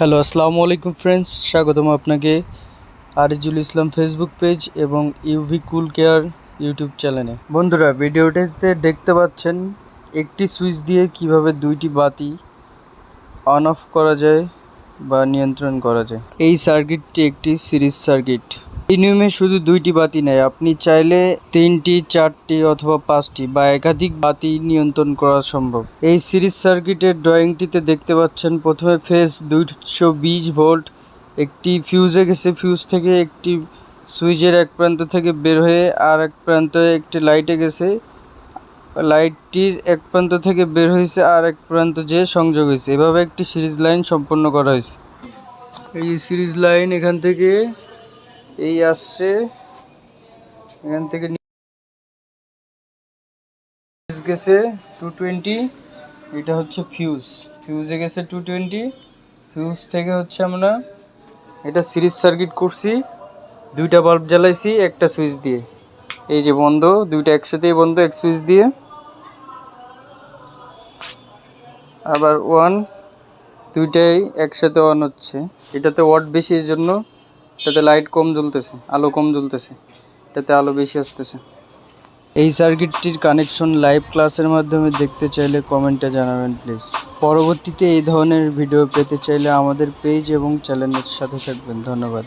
Hello আসসালামু আলাইকুম friends স্বাগতম আপনাকে আরিজুল ইসলাম ফেসবুক পেজ এবং ইউভি কুল কেয়ার ইউটিউব চ্যানেলে বন্ধুরা, ভিডিওটিতে দেখতে পাচ্ছেন একটি সুইচ দিয়ে কীভাবে দুইটি বাতি অন অফ করা যায় বা নিয়ন্ত্রণ করা যায়। এই সার্কিটটি একটি সিরিজ সার্কিট এই শুধু দুইটি বাতি নেই আপনি চাইলে তিনটি, চারটি অথবা পাঁচটি বা একাধিক বাতি নিয়ন্ত্রণ করা সম্ভব। এই সিরিজ সার্কিটের ড্রয়িংটিতে দেখতে পাচ্ছেন প্রথমে ফেস দুইশো বিশ ভোল্ট, একটি ফিউজে গেছে, ফিউজ থেকে একটি সুইচের এক প্রান্ত থেকে বের হয়ে আর এক প্রান্তে একটি লাইটে গেছে। লাইটটির এক প্রান্ত থেকে বের হয়েছে আর এক প্রান্ত যেয়ে সংযোগ হয়েছে। এভাবে একটি সিরিজ লাইন সম্পন্ন করা হয়েছে। এই সিরিজ লাইন এখান থেকে এই আসছে। এখান থেকে গেছে টু টোয়েন্টি এটা হচ্ছে ফিউজ ফিউজে গেছে টু টোয়েন্টি ফিউজ থেকে হচ্ছে আমরা এটা সিরিজ সার্কিট করছি। দুইটা বাল্ব জ্বালাইছি, একটা সুইচ দিয়ে। এই যে বন্ধ, দুইটা একসাথেই বন্ধ, এক সুইচ দিয়ে। আবার ওয়ান দুইটাই একসাথে অন হচ্ছে। এটাতে ওয়াট বেশি জন্য এটাতে লাইট কম জ্বলতেছে, আলো কম জ্বলতেছে এটাতে আলো বেশি আসতেছে। এই সার্কিটটির কানেকশন লাইভ ক্লাসের মাধ্যমে দেখতে চাইলে কমেন্টে জানাবেন প্লিজ পরবর্তীতে এই ধরনের ভিডিও পেতে চাইলে আমাদের পেজ এবং চ্যানেলের সাথে থাকবেন। ধন্যবাদ।